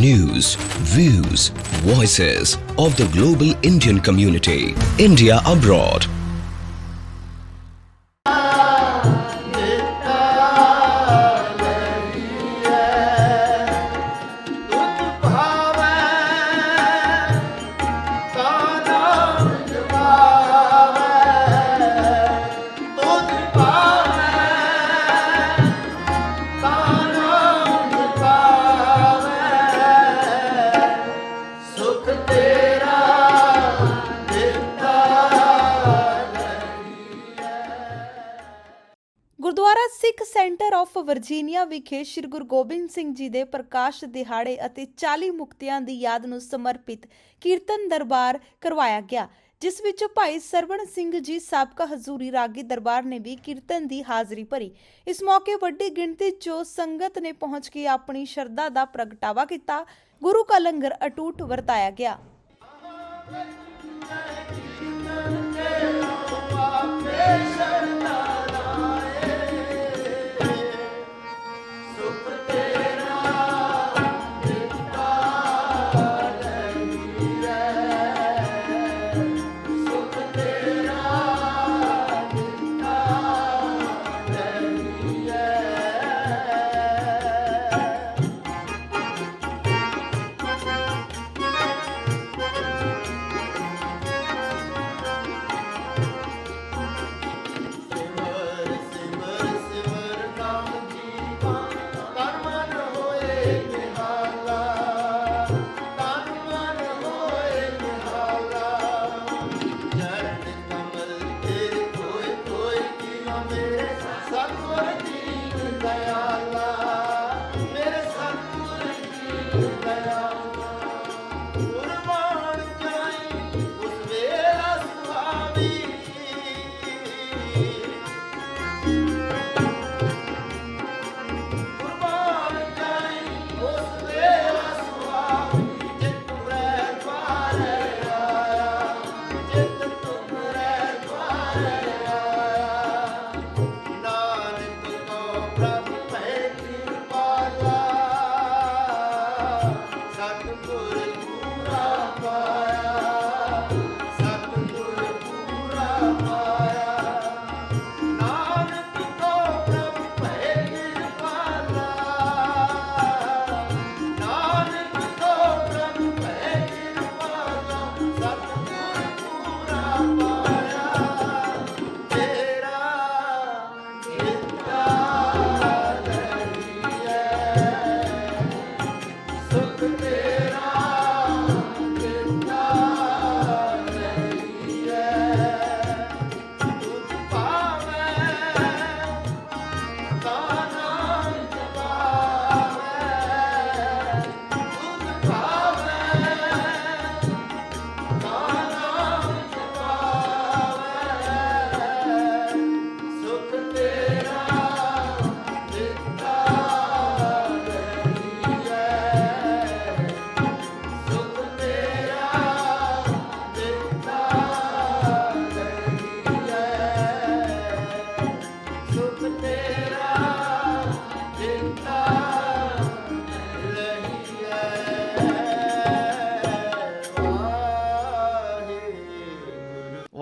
news, views, voices of the global Indian community. India abroad. Centre of Virginia ਵਿਖੇ ਸ੍ਰੀ ਗੁਰੂ ਗੋਬਿੰਦ ਸਿੰਘ ਜੀ ਦੇ ਪ੍ਰਕਾਸ਼ ਦਿਹਾੜੇ ਅਤੇ 40 ਮੁਕਤਿਆਂ ਦੀ ਯਾਦ ਨੂੰ ਸਮਰਪਿਤ ਕੀਰਤਨ ਦਰਬਾਰ ਕਰਵਾਇਆ ਗਿਆ, ਜਿਸ ਵਿੱਚ ਭਾਈ ਸਰਵਣ ਸਿੰਘ ਜੀ ਸਾਬਕਾ ਹਜ਼ੂਰੀ ਰਾਗੀ ਦਰਬਾਰ ਨੇ ਵੀ ਕੀਰਤਨ ਦੀ ਹਾਜ਼ਰੀ ਭਰੀ। ਇਸ ਮੌਕੇ ਵੱਡੀ ਗਿਣਤੀ 'ਚ ਸੰਗਤ ਨੇ ਪਹੁੰਚ ਕੇ ਆਪਣੀ ਸ਼ਰਧਾ ਦਾ ਪ੍ਰਗਟਾਵਾ ਕੀਤਾ। ਗੁਰੂ ਕਾ ਲੰਗਰ ਅਟੂਟ ਵਰਤਾਇਆ ਗਿਆ। ਸੁਖ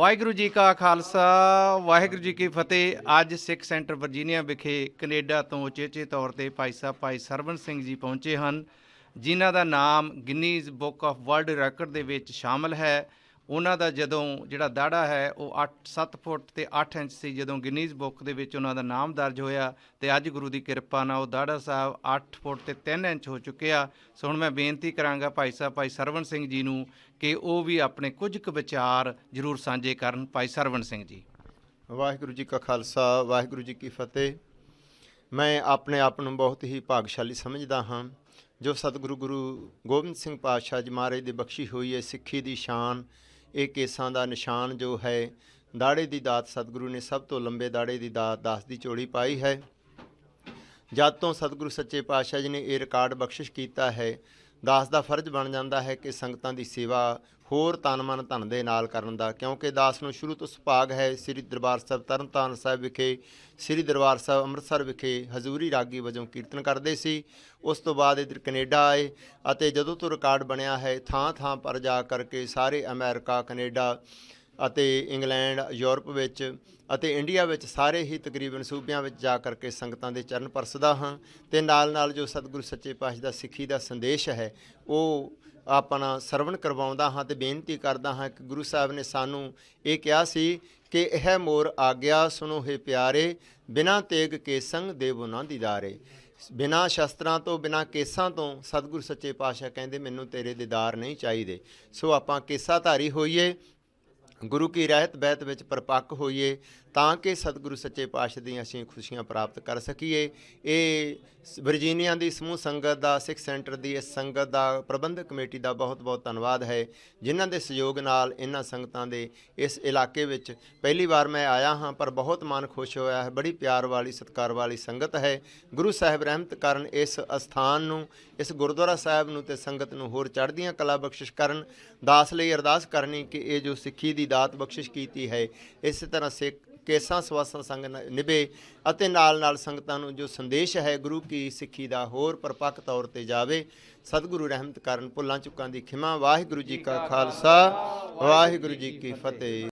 ਵਾਹਿਗੁਰੂ ਜੀ ਕਾ ਖਾਲਸਾ, ਵਾਹਿਗੁਰੂ ਜੀ ਕੀ ਫਤਿਹ। ਅੱਜ ਸਿੱਖ ਸੈਂਟਰ ਵਰਜੀਨੀਆ ਵਿਖੇ ਕੈਨੇਡਾ ਤੋਂ ਉਚੇਚੇ ਤੌਰ ਤੇ ਭਾਈ ਸਾਹਿਬ ਭਾਈ ਸਰਵਨ ਸਿੰਘ ਜੀ ਪਹੁੰਚੇ ਹਨ, ਜਿਨ੍ਹਾਂ ਦਾ ਨਾਮ Guinness book of world record ਦੇ ਵਿੱਚ ਸ਼ਾਮਲ ਹੈ। ਉਹਨਾਂ ਦਾ ਜਦੋਂ ਜਿਹੜਾ ਦਾੜਾ ਹੈ, ਉਹ 8 7 ਫੁੱਟ ਤੇ 8 ਇੰਚ ਸੀ, ਜਦੋਂ ਗਿਨੀਜ਼ ਬੁੱਕ ਦੇ ਵਿੱਚ ਉਹਨਾਂ ਦਾ ਨਾਮ ਦਰਜ ਹੋਇਆ ਤੇ ਅੱਜ ਗੁਰੂ ਦੀ ਕਿਰਪਾ ਨਾਲ ਉਹ ਦਾੜਾ ਸਾਹਿਬ 8 ਫੁੱਟ ਤੇ 3 ਇੰਚ ਹੋ ਚੁੱਕਿਆ। ਸੋ ਹੁਣ ਮੈਂ ਬੇਨਤੀ ਕਰਾਂਗਾ ਭਾਈ ਸਾਹਿਬ, ਭਾਈ ਸਰਵਣ ਸਿੰਘ ਜੀ ਨੂੰ ਕਿ ਉਹ ਵੀ ਆਪਣੇ ਕੁਝ ਕੁ ਵਿਚਾਰ ਜ਼ਰੂਰ ਸਾਂਝੇ ਕਰਨ। ਭਾਈ ਸਰਵਣ ਸਿੰਘ ਜੀ। ਵਾਹਿਗੁਰੂ ਜੀ ਕਾ ਖਾਲਸਾ, ਵਾਹਿਗੁਰੂ ਜੀ ਕੀ ਫਤਿਹ। ਮੈਂ ਆਪਣੇ ਆਪ ਨੂੰ ਬਹੁਤ ਹੀ ਭਾਗਸ਼ਾਲੀ ਸਮਝਦਾ ਹਾਂ। ਜੋ ਸਤਿਗੁਰੂ ਗੁਰੂ ਗੋਬਿੰਦ ਸਿੰਘ ਪਾਤਸ਼ਾਹ ਜੀ ਮਹਾਰਾਜ ਦੀ ਬਖਸ਼ੀ ਹੋਈ ਹੈ, ਸਿੱਖੀ ਦੀ ਸ਼ਾਨ ਇਹ ਕੇਸਾਂ ਦਾ ਨਿਸ਼ਾਨ ਜੋ ਹੈ, ਦਾੜੇ ਦੀ ਦਾਤ ਸਤਿਗੁਰੂ ਨੇ ਸਭ ਤੋਂ ਲੰਬੇ ਦਾੜੇ ਦੀ ਦਾਤ, ਦਾਸ ਦੀ ਚੋੜੀ ਪਾਈ ਹੈ। ਜਦ ਤੋਂ ਸਤਿਗੁਰੂ ਸੱਚੇ ਪਾਤਸ਼ਾਹ ਜੀ ਨੇ ਇਹ ਰਿਕਾਰਡ ਬਖਸ਼ਿਸ਼ ਕੀਤਾ ਹੈ ਦਾਸ ਦਾ ਫਰਜ਼ ਬਣ ਜਾਂਦਾ ਹੈ ਕਿ ਸੰਗਤਾਂ ਦੀ ਸੇਵਾ ਹੋਰ ਤਨ ਮਨ ਧਨ ਦੇ ਨਾਲ ਕਰਨ ਦਾ, ਕਿਉਂਕਿ ਦਾਸ ਨੂੰ ਸ਼ੁਰੂ ਤੋਂ ਸੁਭਾਗ ਹੈ। ਸ੍ਰੀ ਦਰਬਾਰ ਸਾਹਿਬ ਤਰਨਤਾਰਨ ਸਾਹਿਬ ਵਿਖੇ, ਸ੍ਰੀ ਦਰਬਾਰ ਸਾਹਿਬ ਅੰਮ੍ਰਿਤਸਰ ਵਿਖੇ ਹਜ਼ੂਰੀ ਰਾਗੀ ਵਜੋਂ ਕੀਰਤਨ ਕਰਦੇ ਸੀ। ਉਸ ਤੋਂ ਬਾਅਦ ਇੱਧਰ ਕੈਨੇਡਾ ਆਏ ਅਤੇ ਜਦੋਂ ਤੋਂ ਰਿਕਾਰਡ ਬਣਿਆ ਹੈ ਥਾਂ ਥਾਂ ਪਰ ਜਾ ਕਰਕੇ ਸਾਰੇ ਅਮਰੀਕਾ, ਕੈਨੇਡਾ ਅਤੇ ਇੰਗਲੈਂਡ, ਯੂਰਪ ਵਿੱਚ ਅਤੇ ਇੰਡੀਆ ਵਿੱਚ ਸਾਰੇ ਹੀ ਤਕਰੀਬਨ ਸੂਬਿਆਂ ਵਿੱਚ ਜਾ ਕਰਕੇ ਸੰਗਤਾਂ ਦੇ ਚਰਨ ਪਰਸਦਾ ਹਾਂ ਤੇ ਨਾਲ ਨਾਲ ਜੋ ਸਤਿਗੁਰੂ ਸੱਚੇ ਪਾਤਸ਼ਾਹ ਦਾ ਸਿੱਖੀ ਦਾ ਸੰਦੇਸ਼ ਹੈ, ਉਹ ਆਪਣਾ ਸਰਵਣ ਕਰਵਾਉਂਦਾ ਹਾਂ ਤੇ ਬੇਨਤੀ ਕਰਦਾ ਹਾਂ ਕਿ ਗੁਰੂ ਸਾਹਿਬ ਨੇ ਸਾਨੂੰ ਇਹ ਕਿਹਾ ਸੀ ਕਿ ਇਹ ਮੋਰ ਆਗਿਆ ਸੁਨੋ ਹੈ ਪਿਆਰੇ, ਬਿਨਾ ਤੇਗ ਕੇ ਸੰਗ ਦੇਵੋ ਨਾ ਦੀਦਾਰੇ ਬਿਨਾ ਸ਼ਸਤਰਾਂ ਤੋਂ, ਬਿਨਾ ਕੇਸਾਂ ਤੋਂ ਸਤਿਗੁਰੂ ਸੱਚੇ ਪਾਤਸ਼ਾਹ ਕਹਿੰਦੇ, ਮੈਨੂੰ ਤੇਰੇ ਦੀਦਾਰ ਨਹੀਂ ਚਾਹੀਦੇ। ਸੋ ਆਪਾਂ ਕੇਸਾਧਾਰੀ ਹੋਈਏ ਗੁਰੂ ਕੀ ਰਹਿਤ ਬਹਿਤ ਵਿੱਚ ਪਰਪੱਕ ਹੋਈਏ, ਤਾਂ ਕਿ ਸਤਿਗੁਰੂ ਸੱਚੇ ਪਾਤਸ਼ਾਹ ਦੀਆਂ ਅਸੀਂ ਖੁਸ਼ੀਆਂ ਪ੍ਰਾਪਤ ਕਰ ਸਕੀਏ। ਇਹ ਵਰਜੀਨੀਆ ਦੀ ਸਮੂਹ ਸੰਗਤ ਦਾ, ਸਿੱਖ ਸੈਂਟਰ ਦੀ ਇਸ ਸੰਗਤ ਦਾ ਪ੍ਰਬੰਧਕ ਕਮੇਟੀ ਦਾ ਬਹੁਤ-ਬਹੁਤ ਧੰਨਵਾਦ ਹੈ, ਜਿਨ੍ਹਾਂ ਦੇ ਸਹਿਯੋਗ ਨਾਲ ਇਹਨਾਂ ਸੰਗਤਾਂ ਦੇ ਇਸ ਇਲਾਕੇ ਵਿੱਚ ਪਹਿਲੀ ਵਾਰ ਮੈਂ ਆਇਆ ਹਾਂ, ਪਰ ਬਹੁਤ ਮਨ ਖੁਸ਼ ਹੋਇਆ ਹੈ। ਬੜੀ ਪਿਆਰ ਵਾਲੀ, ਸਤਿਕਾਰ ਵਾਲੀ ਸੰਗਤ ਹੈ। ਗੁਰੂ ਸਾਹਿਬ ਰਹਿਮਤ ਕਰਨ ਇਸ ਅਸਥਾਨ ਨੂੰ, ਇਸ ਗੁਰਦੁਆਰਾ ਸਾਹਿਬ ਨੂੰ ਤੇ ਸੰਗਤ ਨੂੰ ਹੋਰ ਚੜ੍ਹਦੀਆਂ ਕਲਾ ਬਖਸ਼ਿਸ਼ ਕਰਨ। ਦਾਸ ਲਈ ਅਰਦਾਸ ਕਰਨੀ ਕਿ ਇਹ ਜੋ ਸਿੱਖੀ ਦੀ ਦਾਤ ਬਖਸ਼ਿਸ਼ ਕੀਤੀ ਹੈ। ਇਸੇ ਤਰ੍ਹਾਂ ਸਿੱਖ ਕੇਸਾਂ ਸਵਾਸਾਂ ਸੰਗ ਨਿਭੇ ਅਤੇ ਨਾਲ ਨਾਲ ਸੰਗਤਾਂ ਨੂੰ ਜੋ ਸੰਦੇਸ਼ ਹੈ ਗੁਰੂ ਕੀ ਸਿੱਖੀ ਦਾ ਹੋਰ ਪਰਪੱਕ ਤੌਰ ਤੇ ਜਾਵੇ, ਸਤਿਗੁਰੂ ਰਹਿਮਤ ਕਰਨ ਭੁੱਲਾਂ ਚੁੱਕਾਂ ਦੀ ਖਿਮਾ। ਵਾਹਿਗੁਰੂ ਜੀ ਕਾ ਖਾਲਸਾ, ਵਾਹਿਗੁਰੂ ਜੀ ਕੀ ਫਤਿਹ।